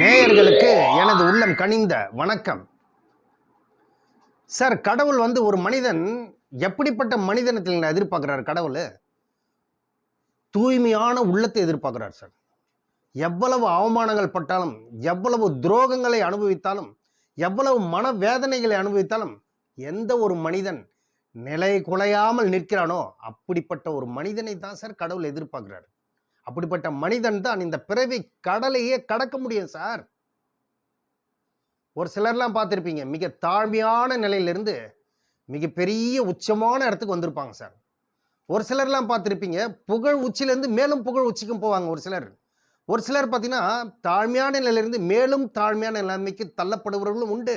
நேயர்களுக்கு எனது உள்ளம் கனிந்த வணக்கம். சார் கடவுள் வந்து ஒரு மனிதன் எப்படிப்பட்ட மனிதனத்தில் எதிர்பார்க்குறாரு கடவுள்? தூய்மையான உள்ளத்தை எதிர்பார்க்குறார் சார். எவ்வளவு அவமானங்கள் பட்டாலும் எவ்வளவு துரோகங்களை அனுபவித்தாலும் எவ்வளவு மனவேதனைகளை அனுபவித்தாலும் எந்த ஒரு மனிதன் நிலை குலையாமல் நிற்கிறானோ அப்படிப்பட்ட ஒரு மனிதனை தான் சார் கடவுள் எதிர்பார்க்குறாரு. அப்படிப்பட்ட மனிதன் தான் இந்த பிறவி கடலையே கடக்க முடியும் சார். ஒரு சிலர்லாம் பார்த்துருப்பீங்க மிக தாழ்மையான நிலையிலிருந்து மிகப்பெரிய உச்சமான இடத்துக்கு வந்திருப்பாங்க சார். ஒரு சிலர்லாம் பார்த்துருப்பீங்க புகழ் உச்சியிலேருந்து மேலும் புகழ் உச்சிக்கும் போவாங்க ஒரு சிலர். ஒரு சிலர் பார்த்தீங்கன்னா தாழ்மையான நிலையிலிருந்து மேலும் தாழ்மையான நிலைமைக்கு தள்ளப்படுபவர்களும் உண்டு.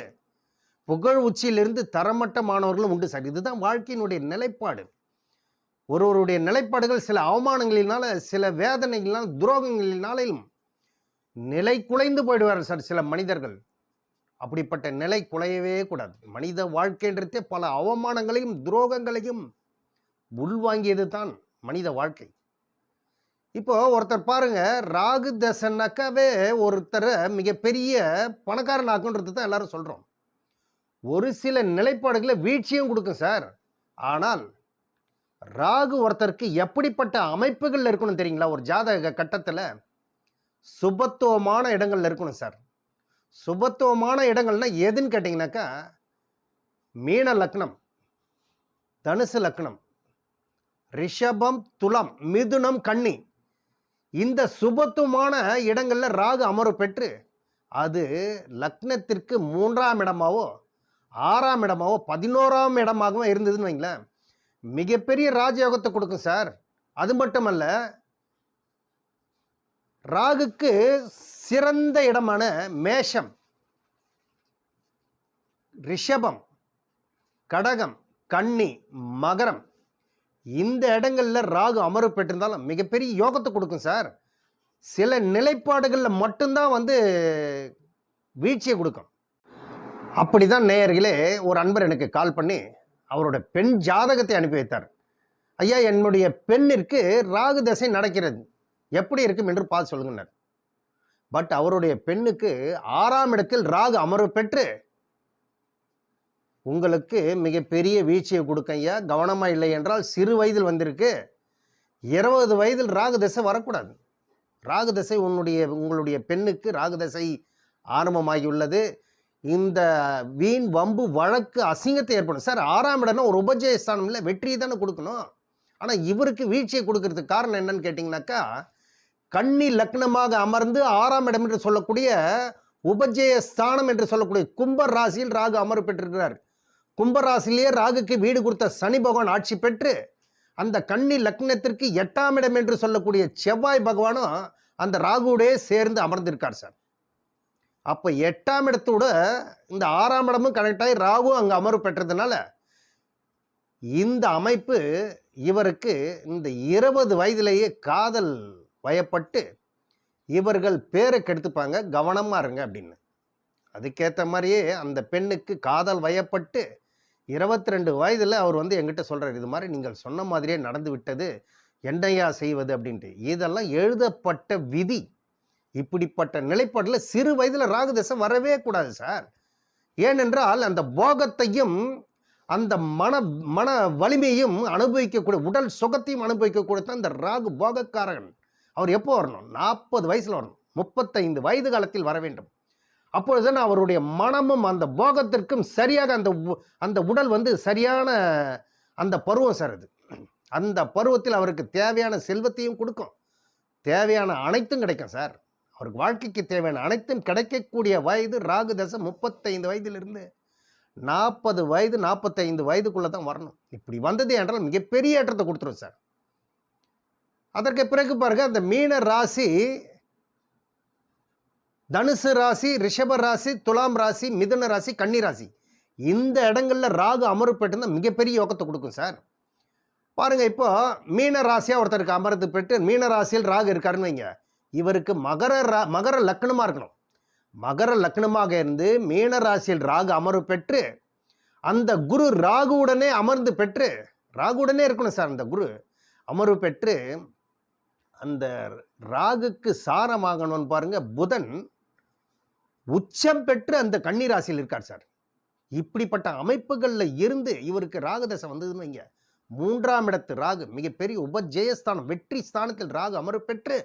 புகழ் உச்சியிலிருந்து தரமட்டமானவர்களும் உண்டு சார். இதுதான் வாழ்க்கையினுடைய நிலைப்பாடு. ஒருவருடைய நிலைப்பாடுகள் சில அவமானங்களினால சில வேதனைகளினால் துரோகங்களினாலும் நிலை குலைந்து போயிடுவார் சார் சில மனிதர்கள். அப்படிப்பட்ட நிலை குலையவே கூடாது. மனித வாழ்க்கைன்றதே பல அவமானங்களையும் துரோகங்களையும் உள்வாங்கியது தான் மனித வாழ்க்கை. இப்போ ஒருத்தர் பாருங்க ராகு தசனாக்காவே ஒருத்தரை மிகப்பெரிய பணக்காரனாக்குன்றது தான் எல்லாரும் சொல்கிறோம் ஒரு சில நிலைப்பாடுகளை வீழ்ச்சியும் கொடுக்கும் சார். ஆனால் ராகு ஒருத்தருக்கு எப்படிப்பட்ட அமைப்புகள் இருக்கணும் தெரியுங்களா? ஒரு ஜாதக கட்டத்தில் சுபத்துவமான இடங்களில் இருக்கணும் சார். சுபத்துவமான இடங்கள்னா எதுன்னு கேட்டிங்கனாக்கா மீன லக்னம் தனுசு லக்னம் ரிஷபம் துலம் மிதுனம் கன்னி. இந்த சுபத்துவமான இடங்களில் ராகு அமர்வு பெற்று அது லக்னத்திற்கு மூன்றாம் இடமாவோ ஆறாம் இடமாவோ பதினோராம் இடமாகவும் இருந்ததுன்னு வைங்களேன். மிகப்பெரிய ராஜயோகத்தை கொடுக்கும் சார். அது மட்டுமல்ல ராகுக்கு சிறந்த இடமான மேஷம் ரிஷபம் கடகம் கன்னி மகரம் இந்த இடங்களில் ராகு அமர்வு பெற்றிருந்தாலும் மிகப்பெரிய யோகத்தை கொடுக்கும் சார். சில நிலைப்பாடுகளில் மட்டும்தான் வந்து வீழ்ச்சியை கொடுக்கும். அப்படி தான் நேயர்களே ஒரு அன்பர் எனக்கு கால் பண்ணி அவரோட பெண் ஜாதகத்தை அனுப்பி வைத்தார். ஐயா என்னுடைய பெண்ணிற்கு ராகு தசை நடக்கிறது. எப்படி இருக்கும் என்று பார்த்து சொல்லுங்கனர் பட் அவருடைய பெண்ணுக்கு ஆறாம் இடத்தில் ராகு அமர்வு பெற்று உங்களுக்கு மிகப்பெரிய வீழ்ச்சியை கொடுக்க ஐயா. கவனமாக இல்லை என்றால் சிறு வயதில் வந்திருக்கு. இருபது வயதில் ராகு தசை வரக்கூடாது. ராகு தசை உன்னுடைய உங்களுடைய பெண்ணுக்கு ராகு தசை ஆரம்பமாகியுள்ளது. இந்த வீண் வம்பு வழக்கு அசிங்கத்தை ஏற்படும். சார் ஆறாம் இடம்னா ஒரு உபஜய ஸ்தானம் இல்லை வெற்றியை தானே கொடுக்கணும். ஆனால் இவருக்கு வீழ்ச்சியை கொடுக்கறதுக்கு காரணம் என்னன்னு கேட்டிங்கனாக்கா கன்னி லக்னமாக அமர்ந்து ஆறாம் இடம் என்று சொல்லக்கூடிய உபஜய ஸ்தானம் என்று சொல்லக்கூடிய கும்ப ராசியில் ராகு அமர்வு பெற்றிருக்கிறார். கும்பராசிலேயே ராகுக்கு வீடு கொடுத்த சனி பகவான் ஆட்சி பெற்று அந்த கன்னி லக்னத்திற்கு எட்டாம் இடம் என்று சொல்லக்கூடிய செவ்வாய் பகவானும் அந்த ராகுவோடே சேர்ந்து அமர்ந்திருக்கார் சார். அப்போ எட்டாம் இடத்தோட இந்த ஆறாம் இடமும் கனெக்ட் ஆகி ராவும் அங்கே அமர்வு பெற்றதுனால இந்த அமைப்பு இவருக்கு இந்த இருபது வயதிலேயே காதல் வயப்பட்டு இவர்கள் பேரை கெடுத்துப்பாங்க கவனமாக இருங்க அப்படின்னு. அதுக்கேற்ற மாதிரியே அந்த பெண்ணுக்கு காதல் வயப்பட்டு இருபத்தி ரெண்டு வயதில் அவர் வந்து எங்கிட்ட சொல்கிறார் இது மாதிரி நீங்கள் சொன்ன மாதிரியே நடந்து விட்டது என்னையா செய்வது? அப்படின்ட்டு. இதெல்லாம் எழுதப்பட்ட விதி. இப்படிப்பட்ட நிலைப்பாட்டில் சிறு வயதில் ராகுதசை வரவே கூடாது சார். ஏனென்றால் அந்த போகத்தையும் அந்த மன மன வலிமையும் அனுபவிக்கக்கூடிய உடல் சுகத்தையும் அனுபவிக்கக்கூடிய தான் இந்த ராகு போகக்காரகன். அவர் எப்போ வரணும்? நாற்பது வயசில் வரணும். முப்பத்தைந்து வயது காலத்தில் வர வேண்டும். அப்பொழுதுதான் அவருடைய மனமும் அந்த போகத்திற்கும் சரியாக அந்த அந்த உடல் வந்து சரியான அந்த பருவம் சார் அது. அந்த பருவத்தில் அவருக்கு தேவையான செல்வத்தையும் கொடுக்கும். தேவையான அனைத்தும் கிடைக்கும் சார். அவருக்கு வாழ்க்கைக்கு தேவையான அனைத்தும் கிடைக்கக்கூடிய வயது ராகு தசை முப்பத்தைந்து வயதிலிருந்து நாற்பது வயது நாற்பத்தைந்து வயதுக்குள்ளே தான் வரணும். இப்படி வந்தது என்றால் மிகப்பெரிய ஏற்றத்தை கொடுத்துரும் சார். அதற்கு பிறகு பாருங்க அந்த மீன ராசி தனுசு ராசி ரிஷப ராசி துலாம் ராசி மிதுன ராசி கன்னி ராசி இந்த இடங்கள்ல ராகு அமர்வு பெற்றிருந்தால் மிகப்பெரிய யோகத்தை கொடுக்கும் சார். பாருங்கள் இப்போ மீன ராசியாக ஒருத்தருக்கு அமர்ந்து பெற்று மீன ராசியில் ராகு இருக்காருன்னு வைங்க. இவருக்கு மகர ரா மகர லக்னமாக இருக்கணும். மகர லக்னமாக இருந்து மீன ராசியில் ராகு அமர்வு பெற்று அந்த குரு ராகுவுடனே அமர்ந்து பெற்று ராகுவுடனே இருக்கணும் சார் அந்த குரு அமர்வு பெற்று அந்த ராகுக்கு சாரமாகணும்னு பாருங்கள் புதன் உச்சம் பெற்று அந்த கன்னி ராசியில் இருக்கார் சார். இப்படிப்பட்ட அமைப்புகளில் இருந்து இவருக்கு ராகுதசை வந்ததுன்னு இங்கே மூன்றாம் இடத்து ராகு மிகப்பெரிய உபஜெயஸ்தானம் வெற்றி ஸ்தானத்தில் ராகு அமர்வு பெற்று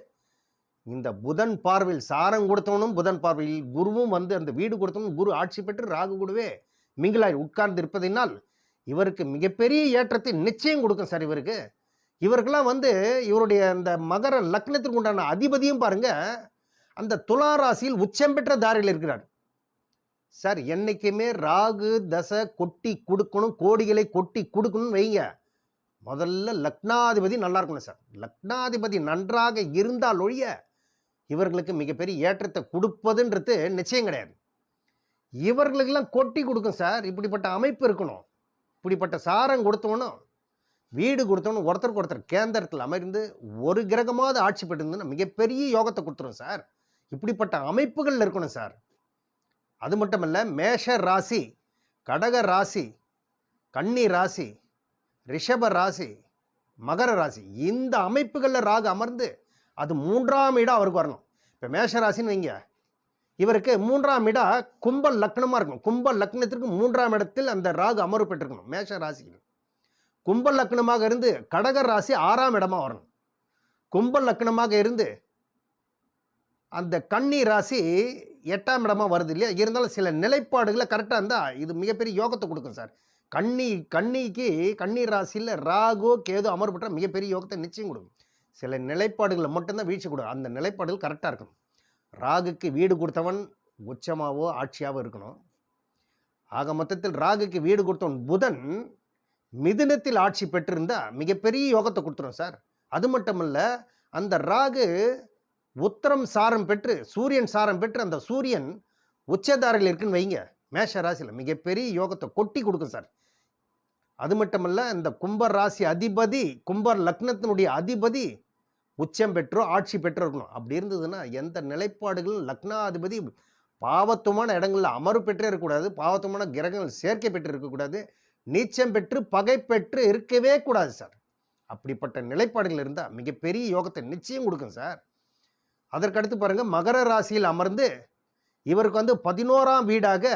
இந்த புதன் பார்வையில் சாரம் கொடுத்தவனும் புதன் பார்வையில் குருவும் வந்து அந்த வீடு கொடுத்தவனும் குரு ஆட்சி பெற்று ராகு கூடவே மிங்கிலாய் உட்கார்ந்து இருப்பதினால் இவருக்கு மிகப்பெரிய ஏற்றத்தை நிச்சயம் கொடுக்கும் சார் இவருக்கு. இவருக்கெல்லாம் வந்து இவருடைய அந்த மகர லக்னத்திற்கு உண்டான அதிபதியும் பாருங்க அந்த துலா ராசியில் உச்சம் பெற்ற தாரியில் இருக்கிறார். சார் என்றைக்குமே ராகு தசை கொட்டி கொடுக்கணும் கோடிகளை கொட்டி கொடுக்கணும்னு வைங்க. முதல்ல லக்னாதிபதி நல்லா இருக்கணும் சார். லக்னாதிபதி நன்றாக இருந்தால் ஒழிய இவர்களுக்கு மிகப்பெரிய ஏற்றத்தை கொடுப்பதுன்றது நிச்சயம் கிடையாது. இவர்களுக்கெல்லாம் கொட்டி கொடுக்கும் சார். இப்படிப்பட்ட அமைப்பு இருக்கணும். இப்படிப்பட்ட சாரம் கொடுத்தவனும் வீடு கொடுத்தவனும் ஒருத்தருக்கு ஒருத்தர் கேந்திரத்தில் அமர்ந்து ஒரு கிரகமாவது ஆட்சி பெற்றிருந்ததுன்னா மிகப்பெரிய யோகத்தை கொடுத்துரும் சார். இப்படிப்பட்ட அமைப்புகள் இருக்கணும் சார். அது மட்டுமல்ல மேஷ ராசி கடக ராசி கன்னி ராசி ரிஷப ராசி மகர ராசி இந்த அமைப்புகளில் ராகு அமர்ந்து அது மூன்றாம் இடம் அவருக்கு வரணும். இப்போ மேஷராசின்னு வைங்க. இவருக்கு மூன்றாம் இடம் கும்ப லக்னமாக இருக்கும் கும்ப லக்னத்திற்கு மூன்றாம் இடத்தில் அந்த ராகு அமர்வு பெற்றிருக்கணும். மேஷ ராசியில் கும்ப லக்னமாக இருந்து கடக ராசி ஆறாம் இடமாக வரணும். கும்ப லக்னமாக இருந்து அந்த கன்னி ராசி எட்டாம் இடமாக வருது இல்லையா? இருந்தாலும் சில நிலைப்பாடுகளை கரெக்டாக இருந்தால் இது மிகப்பெரிய யோகத்தை கொடுக்கும் சார். கன்னி கன்னிக்கு கன்னி ராசியில் ராகு கேது அமர்வு பெற்றால் மிகப்பெரிய யோகத்தை நிச்சயம் கொடுக்கும். சில நிலைப்பாடுகளை மட்டும்தான் வீழ்ச்சி கொடுக்கும் அந்த நிலைப்பாடுகள் கரெக்டாக இருக்கணும். ராகுக்கு வீடு கொடுத்தவன் உச்சமாவோ ஆட்சியாவோ இருக்கணும். ஆக மொத்தத்தில் ராகுக்கு வீடு கொடுத்தவன் புதன் மிதுனத்தில் ஆட்சி பெற்றிருந்தால் மிகப்பெரிய யோகத்தை கொடுத்துரும் சார். அது மட்டுமல்ல அந்த ராகு உத்தரம் சாரம் பெற்று சூரியன் சாரம் பெற்று அந்த சூரியன் உச்சதாரையில் இருக்குன்னு வைங்க. மேஷ ராசியில் மிகப்பெரிய யோகத்தை கொட்டி கொடுக்கும் சார். அது மட்டுமல்ல இந்த கும்பர் ராசி அதிபதி கும்பர் லக்னத்தினுடைய அதிபதி உச்சம் பெற்றோ ஆட்சி பெற்றோ இருக்கணும். அப்படி இருந்ததுன்னா எந்த நிலைப்பாடுகளும் லக்னாதிபதி பாவத்துமான இடங்களில் அமர்வு பெற்றே இருக்கக்கூடாது. பாவத்துமான கிரகங்கள் சேர்க்கை பெற்று இருக்கக்கூடாது. நீச்சம் பெற்று பகை பெற்று இருக்கவே கூடாது சார். அப்படிப்பட்ட நிலைப்பாடுகள் இருந்தால் மிகப்பெரிய யோகத்தை நிச்சயம் கொடுக்கும் சார். அதற்கடுத்து பாருங்கள் மகர ராசியில் அமர்ந்து இவருக்கு வந்து பதினோராம் வீடாக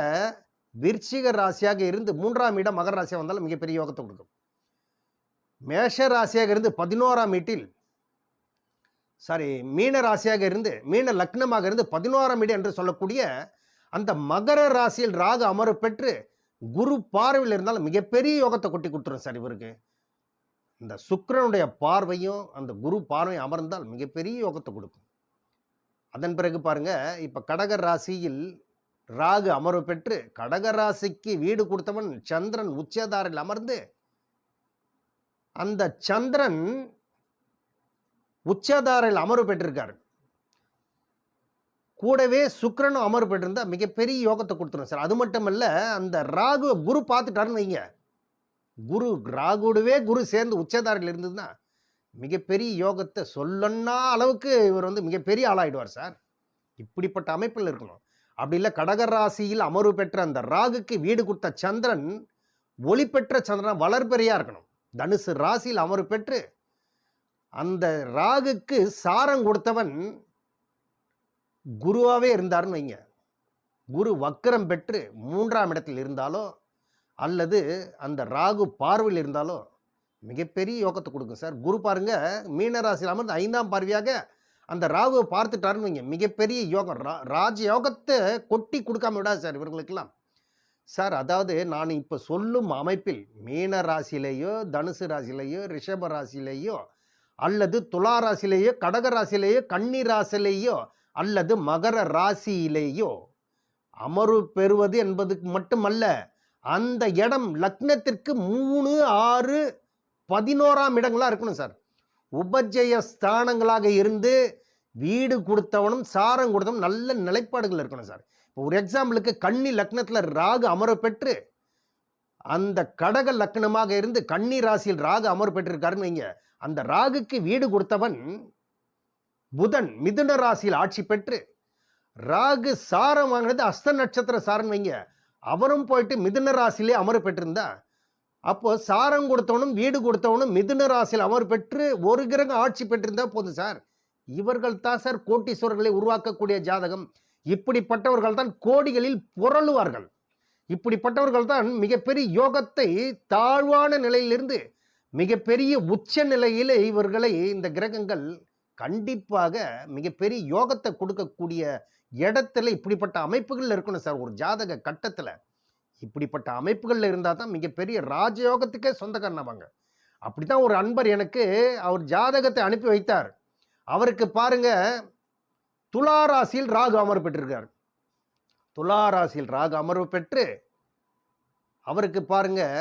விருச்சிக ராசியாக இருந்து மூன்றாம் இடம் மகர ராசியாக வந்தாலும் மிகப்பெரிய யோகத்தை கொடுக்கும். மேஷ ராசியாக இருந்து பதினோராம் வீட்டில் சாரி மீன ராசியாக இருந்து மீன லக்னமாக இருந்து பதினோராம் இடம் என்று சொல்லக்கூடிய அந்த மகர ராசியில் ராகு அமர்வு பெற்று குரு பார்வையில் இருந்தாலும் மிகப்பெரிய யோகத்தை கொட்டி கொடுத்துரும் சார் இவருக்கு. இந்த சுக்கரனுடைய பார்வையும் அந்த குரு பார்வையும் அமர்ந்தால் மிகப்பெரிய யோகத்தை கொடுக்கும். அதன் பிறகு பாருங்கள் இப்போ கடக ராசியில் ராகு அமர்வு பெற்று கடக ராசிக்கு வீடு கொடுத்தவன் சந்திரன் உச்சதாரில் அமர்ந்து அந்த சந்திரன் உச்சாதாரில் அமர்வு பெற்றிருக்காரு. கூடவே சுக்கரனும் அமர்வு பெற்றிருந்தா மிகப்பெரிய யோகத்தை கொடுத்துரும் சார். அது மட்டுமல்ல அந்த ராகு குரு பார்த்துட்டாருன்னு வைங்க. குரு ராகுடவே குரு சேர்ந்து உச்சதாரில் இருந்ததுன்னா மிகப்பெரிய யோகத்தை சொல்லன்னா அளவுக்கு இவர் வந்து மிகப்பெரிய ஆளாயிடுவார் சார். இப்படிப்பட்ட அமைப்பில் இருக்கணும். அப்படி இல்லை கடகராசியில் அமர்வு பெற்ற அந்த ராகுக்கு வீடு கொடுத்த சந்திரன் ஒளி பெற்ற சந்திரன் வளர்பெரியா இருக்கணும். தனுசு ராசியில் அமர்வு பெற்று அந்த ராகுக்கு சாரம் கொடுத்தவன் குருவாகவே இருந்தாருன்னு வைங்க. குரு வக்கரம் பெற்று மூன்றாம் இடத்தில் இருந்தாலோ அல்லது அந்த ராகு பார்வையில் இருந்தாலோ மிகப்பெரிய யோகத்தை கொடுக்கும் சார். குரு பாருங்க மீனராசியில் அமர்ந்து ஐந்தாம் பார்வையாக அந்த ராகுவை பார்த்துட்டாருன்னு வைங்க. மிகப்பெரிய யோகம். ரா ராஜ யோகத்தை கொட்டி கொடுக்காம விடாது சார் இவர்களுக்கெல்லாம். சார் அதாவது நான் இப்போ சொல்லும் அமைப்பில் மீன ராசியிலேயோ தனுசு ராசியிலேயோ ரிஷப ராசியிலேயோ அல்லது துலா ராசிலேயோ கடக ராசிலேயோ கன்னி ராசிலேயோ அல்லது மகர ராசியிலேயோ. அமர்வு பெறுவது என்பதுக்கு மட்டுமல்ல அந்த இடம் லக்னத்திற்கு மூணு ஆறு பதினோராம் இடங்களாக இருக்கணும் சார். உபஜய ஸ்தானங்களாக இருந்து வீடு கொடுத்தவனும் சாரம் கொடுத்தவனும் நல்ல நிலைப்பாடுகள் இருக்கணும் சார். இப்போ ஒரு எக்ஸாம்பிளுக்கு கன்னி லக்னத்தில் ராகு அமர பெற்று அந்த கடக லக்னமாக இருந்து கன்னி ராசியில் ராகு அமர் பெற்றிருக்காருன்னு வைங்க. அந்த ராகுக்கு வீடு கொடுத்தவன் புதன் மிதுன ராசியில் ஆட்சி பெற்று ராகு சாரம் வாங்கினது அஸ்த நட்சத்திர சாரம் வைங்க. அவரும் போயிட்டு மிதுன ராசியிலே அமர் பெற்றிருந்தா அப்போ சாரம் கொடுத்தவனும் வீடு கொடுத்தவனும் மிதுன ராசியில் அமர் பெற்று ஒரு கிரகம் ஆட்சி பெற்றிருந்தா போதும் சார். இவர்கள் தான் சார் கோட்டீஸ்வரர்களை உருவாக்கக்கூடிய ஜாதகம். இப்படிப்பட்டவர்கள் தான் கோடிகளில் புரளுவார்கள். இப்படிப்பட்டவர்கள் தான் மிகப்பெரிய யோகத்தை தாழ்வான நிலையிலிருந்து மிகப்பெரிய உச்ச நிலையில் இவர்களை இந்த கிரகங்கள் கண்டிப்பாக மிகப்பெரிய யோகத்தை கொடுக்கக்கூடிய இடத்துல இப்படிப்பட்ட அமைப்புகள் இருக்கணும் சார். ஒரு ஜாதக கட்டத்தில் இப்படிப்பட்ட அமைப்புகளில் இருந்தால் தான் மிகப்பெரிய ராஜயோகத்துக்கே சொந்தக்காரனாவாங்க அப்படி தான் ஒரு அன்பர் எனக்கு அவர் ஜாதகத்தை அனுப்பி வைத்தார். அவருக்கு பாருங்க துலா ராசியில் ராகு அமர்வு பெற்றிருக்கார். துலா ராசியில் ராகு அமர்வு பெற்று அவருக்கு பாருங்கள்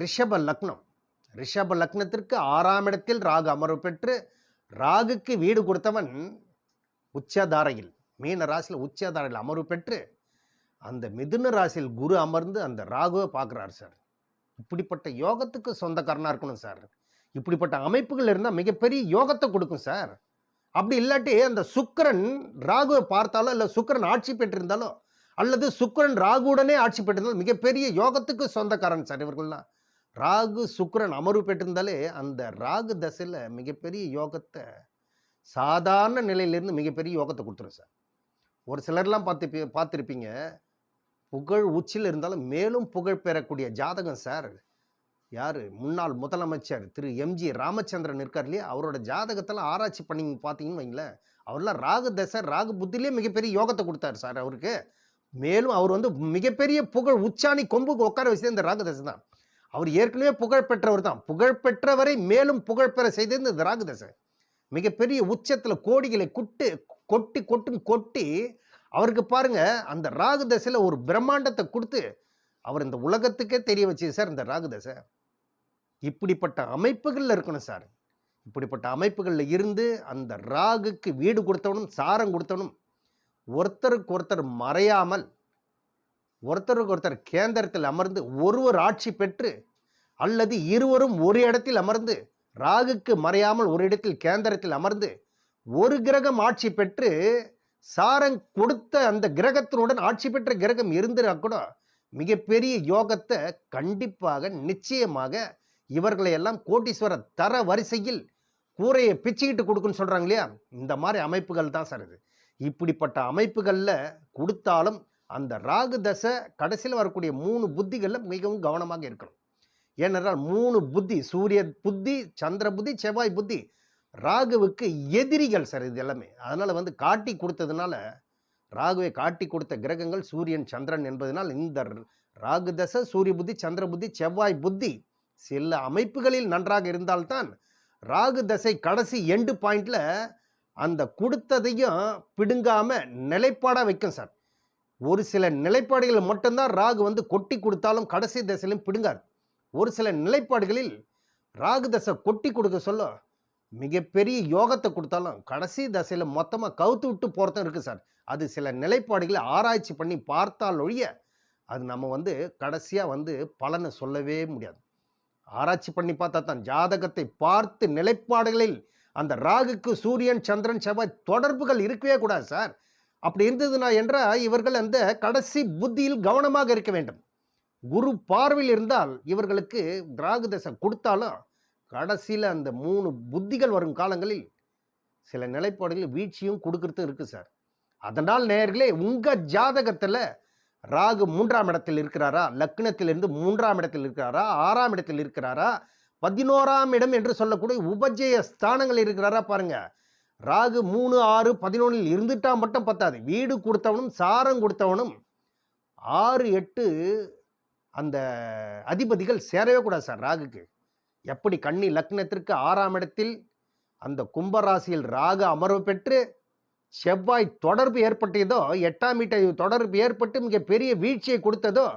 ரிஷப லக்னம். ரிஷப லக்னத்திற்கு ஆறாம் இடத்தில் ராகு அமர்வு பெற்று ராகுக்கு வீடு கொடுத்தவன் உச்சதாரையில் மீன ராசியில் உச்சதாரையில் அமர்வு பெற்று அந்த மிதுன ராசியில் குரு அமர்ந்து அந்த ராகுவை பார்க்குறாரு சார். இப்படிப்பட்ட யோகத்துக்கு சொந்தக்காரனாக இருக்கணும் சார். இப்படிப்பட்ட அமைப்புகள் இருந்தால் மிகப்பெரிய யோகத்தை கொடுக்கும் சார். அப்படி இல்லாட்டி அந்த சுக்கரன் ராகுவை பார்த்தாலோ இல்லை சுக்கரன் ஆட்சி பெற்றிருந்தாலோ அல்லது சுக்கரன் ராகுவுடனே ஆட்சி பெற்றிருந்தால் மிகப்பெரிய யோகத்துக்கு சொந்தக்காரன் சார் இவர்கள்லாம் ராகு சுக்கரன் அமர்வு பெற்றிருந்தாலே அந்த ராகு தசையில் மிகப்பெரிய யோகத்தை சாதாரண நிலையிலேருந்து மிகப்பெரிய யோகத்தை கொடுத்துரும் சார். ஒரு சிலர்லாம் பார்த்து பார்த்துருப்பீங்க. புகழ் உச்சியில் இருந்தாலும் மேலும் புகழ் பெறக்கூடிய ஜாதகம் சார் யார்? முன்னாள் முதலமைச்சர் திரு. எம்ஜி ராமச்சந்திரன் இருக்கார் இல்லையா? அவரோட ஜாதகத்தெல்லாம் ஆராய்ச்சி பண்ணி பார்த்தீங்கன்னு வைங்களேன் அவர்லாம் ராகு தசை ராகு புத்திலே மிகப்பெரிய யோகத்தை கொடுத்தாரு சார் அவருக்கு. மேலும் அவர் வந்து மிகப்பெரிய புகழ் உச்சாணி கொம்புக்கு உட்கார வச்சது இந்த ராகதசன் தான். அவர் ஏற்கனவே புகழ் பெற்றவர் தான். புகழ் பெற்றவரை மேலும் புகழ் பெற செய்தது இந்த ராகதசன். மிகப்பெரிய உச்சத்தில் கோடிகளை குட்டு கொட்டி கொட்டுன்னு கொட்டி அவருக்கு பாருங்க அந்த ராகுதசையில் ஒரு பிரம்மாண்டத்தை கொடுத்து அவர் இந்த உலகத்துக்கே தெரிய வச்சு சார் இந்த ராகுதசை இப்படிப்பட்ட அமைப்புகளில் இருக்கணும் சார். இப்படிப்பட்ட அமைப்புகளில் இருந்து அந்த ராகுக்கு வீடு கொடுத்தவனும் சாரம் கொடுத்தவனும் ஒருத்தருக்கு ஒருத்தர் மறையாமல் ஒருத்தருக்கு ஒருத்தர் கேந்திரத்தில் அமர்ந்து ஒருவர் ஆட்சி பெற்று அல்லது இருவரும் ஒரு இடத்தில் அமர்ந்து ராகுக்கு மறையாமல் ஒரு இடத்தில் கேந்திரத்தில் அமர்ந்து ஒரு கிரகம் ஆட்சி பெற்று சாரங் கொடுத்த அந்த கிரகத்தினுடன் ஆட்சி பெற்ற கிரகம் இருந்துனா கூட மிகப்பெரிய யோகத்தை கண்டிப்பாக நிச்சயமாக இவர்களை எல்லாம் கோட்டீஸ்வர தர வரிசையில் கூரையை பிச்சுக்கிட்டு கொடுக்குன்னு சொல்கிறாங்க இல்லையா? இந்த மாதிரி அமைப்புகள் தான் சார் இது. இப்படிப்பட்ட அமைப்புகளில் கொடுத்தாலும் அந்த ராகு தசை கடைசியில் வரக்கூடிய மூணு புத்திகளில் மிகவும் கவனமாக இருக்கணும். ஏனென்றால் மூணு புத்தி சூரிய புத்தி சந்திர புத்தி செவ்வாய் புத்தி ராகுவுக்கு எதிரிகள் சார் இது எல்லாமே. அதனால் வந்து காட்டி கொடுத்ததுனால ராகுவை காட்டி கொடுத்த கிரகங்கள் சூரியன் சந்திரன் என்பதனால் இந்த ராகு தசை சூரிய புத்தி சந்திர புத்தி செவ்வாய் புத்தி சில அமைப்புகளில் நன்றாக இருந்தால்தான் ராகு தசை கடைசி எண்டு பாயிண்டில் அந்த கொடுத்ததையும் பிடுங்காமல் நிலைப்பாடாக வைக்கும் சார். ஒரு சில நிலைப்பாடுகள் மட்டும்தான் ராகு வந்து கொட்டி கொடுத்தாலும் கடைசி தசையிலும் பிடுங்காது. ஒரு சில நிலைப்பாடுகளில் ராகு தசை கொட்டி கொடுக்க சொல்ல மிகப்பெரிய யோகத்தை கொடுத்தாலும் கடைசி தசையில் மொத்தமாக கவுத்து விட்டு போகிறதும் இருக்குது சார். அது சில நிலைப்பாடுகளை ஆராய்ச்சி பண்ணி பார்த்தால் ஒழிய அது நம்ம வந்து கடைசியாக வந்து பலனை சொல்லவே முடியாது. ஆராய்ச்சி பண்ணி பார்த்தா தான் ஜாதகத்தை பார்த்து நிலைப்பாடுகளில் அந்த ராகுக்கு சூரியன் சந்திரன் செவ்வாய் தொடர்புகள் இருக்கவே கூடாது சார். அப்படி இருந்ததுனா என்றால் இவர்கள் அந்த கடைசி புத்தியில் கவனமாக இருக்க வேண்டும். குரு பார்வையில் இருந்தால் இவர்களுக்கு ராகு தசை கொடுத்தாலும் கடைசியில் அந்த மூணு புத்திகள் வரும் காலங்களில் சில நிலைப்பாடுகளில் வீழ்ச்சியும் கொடுக்கறது இருக்குது சார். அதனால் நேர்களே உங்கள் ஜாதகத்தில் ராகு மூன்றாம் இடத்தில் இருக்கிறாரா லக்னத்திலிருந்து மூன்றாம் இடத்தில் இருக்கிறாரா ஆறாம் இடத்தில் இருக்கிறாரா பதினோராம் இடம் என்று சொல்லக்கூடிய உபஜய ஸ்தானங்கள் இருக்கிறாரா பாருங்க. ராகு மூணு ஆறு பதினொன்றில் இருந்துட்டா மட்டும் பத்தாது. வீடு கொடுத்தவனும் சாரம் கொடுத்தவனும் ஆறு எட்டு அந்த அதிபதிகள் சேரவே கூடாது சார் ராகுக்கு. எப்படி கன்னி லக்னத்திற்கு ஆறாம் இடத்தில் அந்த கும்பராசியில் ராகு அமர்வு பெற்று செவ்வாய் தொடர்பு ஏற்பட்டதோ எட்டாம் வீட்டை தொடர்பு ஏற்பட்டு மிக பெரிய வீழ்ச்சியை கொடுத்ததோ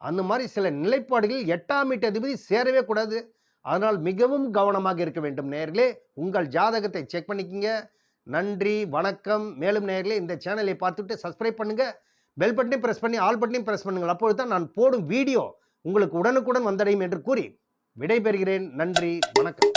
அந்த மாதிரி சில நிலைப்பாடுகள் எட்டாம் வீட்டு அதிபதி சேரவே கூடாது. அதனால் மிகவும் கவனமாக இருக்க வேண்டும் நேர்களே உங்கள் ஜாதகத்தை செக் பண்ணிக்கங்க. நன்றி வணக்கம். மேலும் நேர்களே இந்த சேனலை பார்த்துட்டு சப்ஸ்கிரைப் பண்ணுங்கள் பெல் பட்டனையும் ப்ரெஸ் பண்ணி ஆல் பட்டனையும் ப்ரெஸ் பண்ணுங்கள். அப்பொழுது தான் நான் போடும் வீடியோ உங்களுக்கு உடனுக்குடன் வந்தடையும் என்று கூறி விடைபெறுகிறேன். நன்றி வணக்கம்.